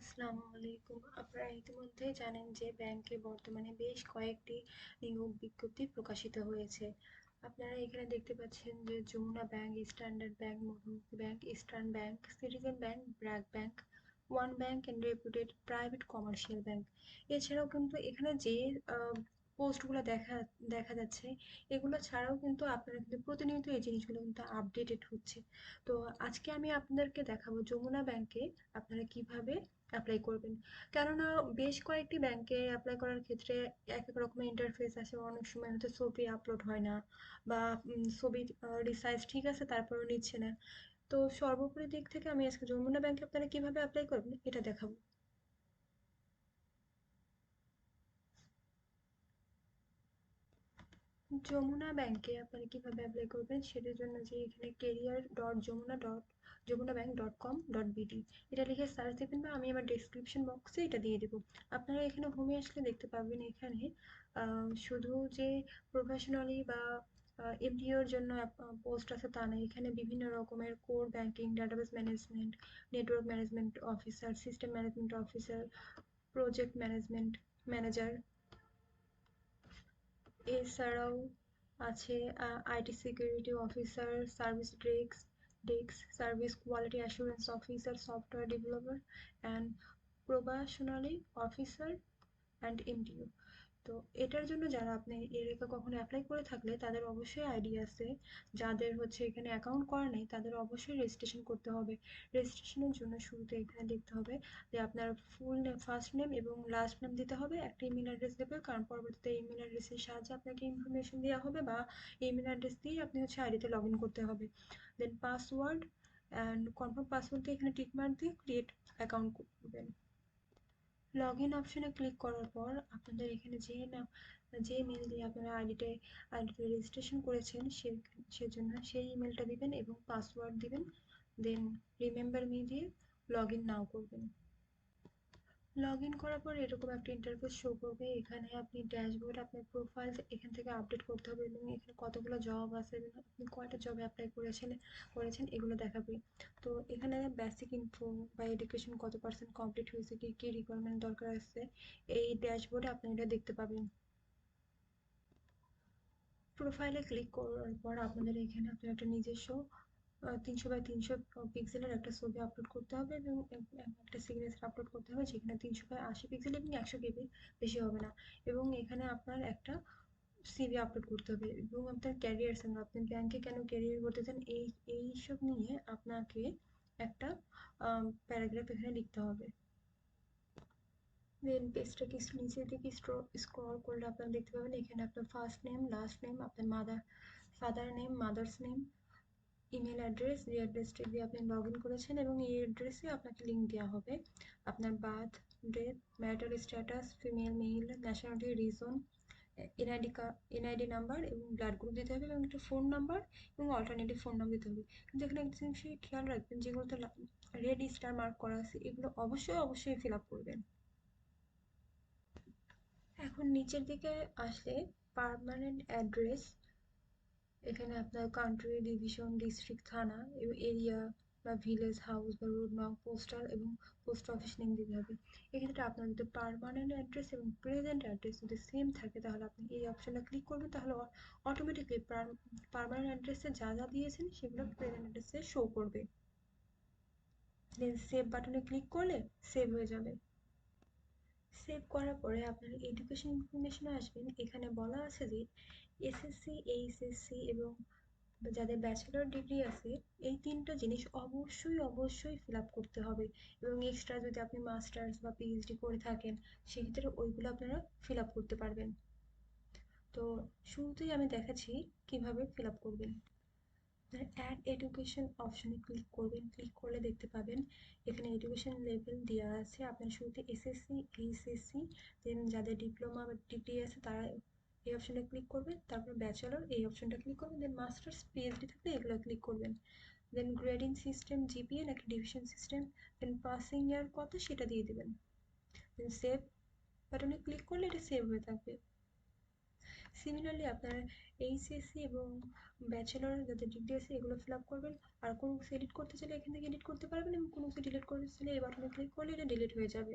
আসসালামু আলাইকুম। আপনারা ইতিমধ্যেই জানেন যে ব্যাংকে বর্তমানে বেশ কয়েকটি নিয়োগ বিজ্ঞপ্তি প্রকাশিত হয়েছে। আপনারা এখানে দেখতে পাচ্ছেন যে Jamuna bank, standard bank Madhumoti bank, eastern bank, citizen bank, BRAC bank, one bank and reputed private commercial bank এছাড়াও কিন্তু এখানে যে পোস্টগুলো দেখা দেখা যাচ্ছে। এগুলো ছাড়াও কিন্তু আপনারা কিন্তু প্রতিনিয়ত এই জিনিসগুলো কিন্তু আপডেটেড হচ্ছে। তো আজকে আমি আপনাদেরকে দেখাবো যমুনা ব্যাংকে আপনারা কীভাবে অ্যাপ্লাই করবেন। কেননা বেশ কয়েকটি ব্যাংকে অ্যাপ্লাই করার ক্ষেত্রে এক এক রকমের ইন্টারফেস আছে অনেক সময় হয়তো ছবি আপলোড হয় না বা ছবি রিসাইজ ঠিক আছে, তারপরেও নিচ্ছে না। তো সর্বোপরি দিক থেকে আমি আজকে যমুনা ব্যাংকে আপনারা কীভাবে অ্যাপ্লাই করবেন এটা দেখাবো। যমুনা ব্যাংকে আপনারা কীভাবে অ্যাপ্লাই করবেন সেটার জন্য যে এখানে career dot Jamuna dot Jamuna bank dot com dot BD এটা লিখে সার্চ দেবেন বা আমি আমার ডিসক্রিপশন বক্সে এটা দিয়ে দেবো। আপনারা এখানে হোমে আসলে দেখতে পাবেন এখানে শুধু যে প্রফেশনালি বা এমডিওর জন্য পোস্ট আছে তা না, এখানে বিভিন্ন রকমের core banking database management network management officer system management officer project management manager এছাড়াও আছে IT security officer service desk desk service quality assurance officer software developer and probationary officer and MDO তো এটার জন্য যারা আপনি এর আগে কখনো অ্যাপ্লাই করে থাকলে তাদের অবশ্যই আইডিয়া আছে। যাদের হচ্ছে এখানে অ্যাকাউন্ট করা নেই তাদের অবশ্যই রেজিস্ট্রেশন করতে হবে। রেজিস্ট্রেশনের জন্য শুরুতে এখানে দেখতে হবে যে আপনার ফুল নেম ফার্স্ট নেম এবং লাস্ট নেম দিতে হবে, একটা ইমেল অ্যাড্রেস দেবে, কারণ পরবর্তীতে ইমেল অ্যাড্রেসের সাহায্যে আপনাকে ইনফরমেশন দেওয়া হবে বা ইমেল অ্যাড্রেস দিয়ে আপনি হচ্ছে আইডিতে লগ ইন করতে হবে। Then password and confirm password দিয়ে এখানে টিকমার্ক দিয়ে ক্রিয়েট অ্যাকাউন্ট করবেন। লগ ইন অপশনে ক্লিক করার পর আপনাদের এখানে যে নাম যে মেল দিয়ে আপনারা আইডিতে আইডিতে রেজিস্ট্রেশন করেছেন, সে, সেজন্য সেই ইমেলটা দিবেন এবং পাসওয়ার্ড দিবেন। দেন রিমেম্বার মি দিয়ে লগ ইন নাও করবেন। লগ ইন করার পর এরকম একটা ইন্টারফেস শো করবে। এখানে আপনি ড্যাশবোর্ড আপনার প্রোফাইল এখান থেকে আপডেট করতে হবে এবং এখানে কতগুলো জব আছে, আপনি কয়টা জবে অ্যাপ্লাই করেছেন করেছেন এগুলো দেখাবে। তো এখানে বেসিক ইনফো বা এডুকেশন কত পার্সেন্ট কমপ্লিট হয়েছে, কি, কী রিকোয়ারমেন্ট দরকার আছে, এই ড্যাশবোর্ডে আপনি এটা দেখতে পাবেন। প্রোফাইলে ক্লিক করার পর আপনাদের এখানে আপনার একটা নিজস্ব তিনশো বাই তিনশো পিক্সেলের একটা ছবি আপলোড করতে হবে এবং একটা সিগনেচার আপলোড করতে হবে যেখানে তিনশো বাই আশি পিক্সেল এবং একশো কেবি বেশি হবে না। এবং এখানে আপনার একটা সিভি আপলোড করতে হবে এবং আপনার ক্যারিয়ার সঙ্গে আপনি ব্যাংকে কেন ক্যারিয়ার করতে চান, এই এই সব নিয়ে আপনাকে একটা প্যারাগ্রাফ এখানে লিখতে হবে। দেন পেজটা কিছু নিচের দিকে স্ক্রল করলে আপনারা দেখতে পাবেন, এখানে আপনার ফার্স্ট নেম লাস্ট নেম আপনার mother father name mother's name email address যে অ্যাড্রেসটি দিয়ে আপনি লগ ইন করেছেন এবং এই অ্যাড্রেসে আপনাকে লিঙ্ক দেওয়া হবে। আপনার birth death marital status female male nationality reason NID NID number এবং ব্লাড গ্রুপ দিতে হবে এবং একটা ফোন নাম্বার এবং অল্টারনেটিভ ফোন নাম্বার দিতে হবে। কিন্তু এখানে একটা জিনিস খেয়াল রাখবেন, যেগুলোতে রেড স্টার মার্ক করা আছে, এগুলো অবশ্যই অবশ্যই ফিল আপ করবেন। এখন নিচের দিকে আসলে পারমানেন্ট অ্যাড্রেস এখানে আপনার কান্ট্রি ডিভিশন ডিস্ট্রিক্ট থানা, এবং এরিয়া বা ভিলেজ হাউস বা রোড নং পোস্টাল এবং পোস্ট অফিস নেম দিতে হবে। এক্ষেত্রে আপনার যদি পারমানেন্ট অ্যাড্রেস এবং প্রেজেন্ট অ্যাড্রেস যদি সেম থাকে, তাহলে আপনি এই অপশানে ক্লিক করবেন, তাহলে অটোমেটিকলি পারমানেন্ট অ্যাড্রেসে যা যা দিয়েছেন, সেগুলো প্রেজেন্ট অ্যাড্রেসে শো করবে। দেন সেভ বাটনে ক্লিক করলে সেভ হয়ে যাবে। সেভ করার পরে আপনার এডুকেশন ইনফরমেশনে আসবেন। এখানে বলা আছে যে এসএসসি এইচএসসি এবং যাদের ব্যাচেলর ডিগ্রি আছে, এই তিনটা জিনিস অবশ্যই অবশ্যই ফিল আপ করতে হবে। এবং এক্সট্রা যদি আপনি মাস্টার্স বা পিএইচডি করে থাকেন, সেক্ষেত্রে ওইগুলো আপনারা ফিল আপ করতে পারবেন। তো শুরুতেই আমি দেখাচ্ছি কীভাবে ফিল আপ করবেন। অ্যাড এডুকেশন অপশনে ক্লিক করবেন। ক্লিক করলে দেখতে পাবেন, এখানে এডুকেশন লেভেল দেওয়া আছে। আপনার শুরুতে এসএসসি এইচএসসি দেন যাদের ডিপ্লোমা বা ডিগ্রি আছে, তারা এই অপশনটা ক্লিক করবেন, তারপর ব্যাচেলর এই অপশনটা ক্লিক করবেন দেন মাস্টার্স পিএইচডি থাকলে এগুলো ক্লিক করবেন। দেন গ্রেডিং সিস্টেম জিপিএ নাকি division system then passing year কত সেটা দিয়ে দেবেন। দেন সেভ বাটনে ক্লিক করলে এটা সেভ হয়ে থাকবে। সিমিলারলি আপনারা এইচএসসি এবং ব্যাচেলর যাদের ডিগ্রি আছে, এগুলো ফিল আপ করবেন। আর কোনো কিছু এডিট করতে চাইলে এখান থেকে এডিট করতে পারবেন এবং কোনো কিছু ডিলিট করতে চাইলে এই বাটনে ক্লিক করলে এটা ডিলিট হয়ে যাবে।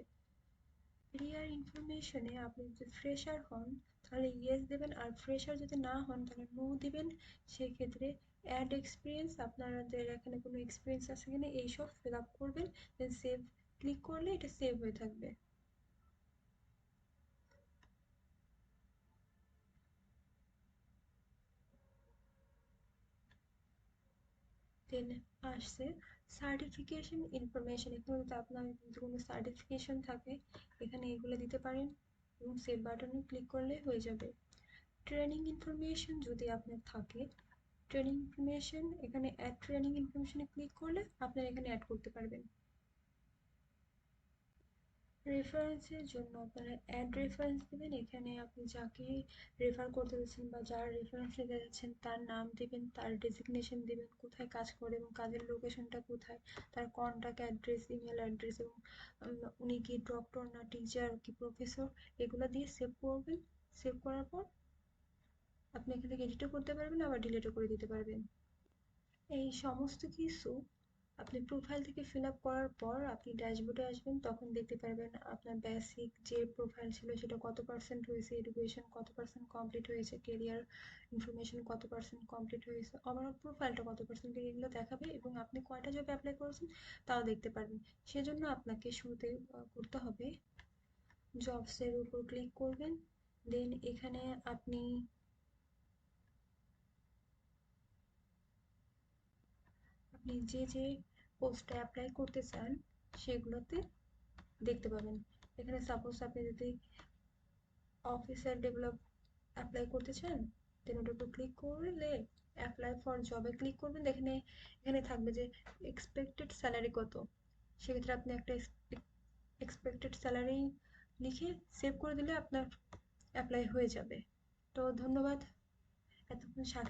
রিয়ার ইনফরমেশনে আপনি যদি ফ্রেশার হন তাহলে ইয়েস দেবেন, আর ফ্রেশার যদি না হন তাহলে নো দিবেন। সেক্ষেত্রে অ্যাড এক্সপিরিয়েন্স আপনাদের এখানে কোনো এক্সপিরিয়েন্স আছে কিনা এইসব ফিল আপ করবেন দেন সেভ ক্লিক করলে এটা সেভ হয়ে থাকবে। দেন আসছে সার্টিফিকেশন ইনফরমেশন এখানে যদি আপনার যদি কোনো সার্টিফিকেশন থাকে, এখানে এগুলো দিতে পারেন। এবং সেভ বাটনে ক্লিক করলে হয়ে যাবে। ট্রেনিং ইনফরমেশন যদি আপনার থাকে ট্রেনিং ইনফরমেশন এখানে অ্যাড ট্রেনিং ইনফরমেশনে ক্লিক করলে আপনারা এখানে অ্যাড করতে পারবেন। রেফারেন্সের জন্য আপনারা অ্যাড রেফারেন্স দেবেন। এখানে আপনি যাকে রেফার করতে যাচ্ছেন বা যার রেফারেন্স নিতে যাচ্ছেন, তার নাম দেবেন, তার ডেজিগনেশন দেবেন, কোথায় কাজ করে এবং কাজের লোকেশনটা কোথায়, তার কন্ট্যাক্ট অ্যাড্রেস ইমেল অ্যাড্রেস এবং উনি কি ডক্টর না টিচার কি প্রফেসর এগুলো দিয়ে সেভ করবেন। সেভ করার পর আপনি এখান থেকে এডিটও করতে পারবেন, আবার ডিলিটও করে দিতে পারবেন। এই সমস্ত কিছু আপনি প্রোফাইল থেকে ফিল আপ করার পর আপনি ড্যাশবোর্ডে আসবেন, তখন দেখতে পারবেন আপনার বেসিক যে প্রোফাইল ছিল সেটা কত পার্সেন্ট হয়েছে এডুকেশন কত পার্সেন্ট কমপ্লিট হয়েছে কেরিয়ার ইনফরমেশন কত পার্সেন্ট কমপ্লিট হয়েছে ওভারঅল প্রোফাইলটা কত পার্সেন্ট এগুলো দেখাবে এবং আপনি কয়টা জব অ্যাপ্লাই করেছেন তাও দেখতে পারবেন। সেজন্য আপনাকে শুরুতে করতে হবে জবসের উপর ক্লিক করবেন দেন এখানে আপনি আপনি যে যে পোস্টে অ্যাপ্লাই করতে চান, সেগুলোতে দেখতে পাবেন। এখানে সাপোজ আপনি যদি অফিসার ডেভেলপ অ্যাপ্লাই করতে চান দেন ওটার উপর ক্লিক করলে অ্যাপ্লাই ফর জবে ক্লিক করবেন। এখানে এখানে থাকবে যে এক্সপেক্টেড স্যালারি কত। সেক্ষেত্রে আপনি একটা এক্সপেক্টেড স্যালারি লিখে সেভ করে দিলে আপনার অ্যাপ্লাই হয়ে যাবে। তো ধন্যবাদ। এতক্ষণ সাথে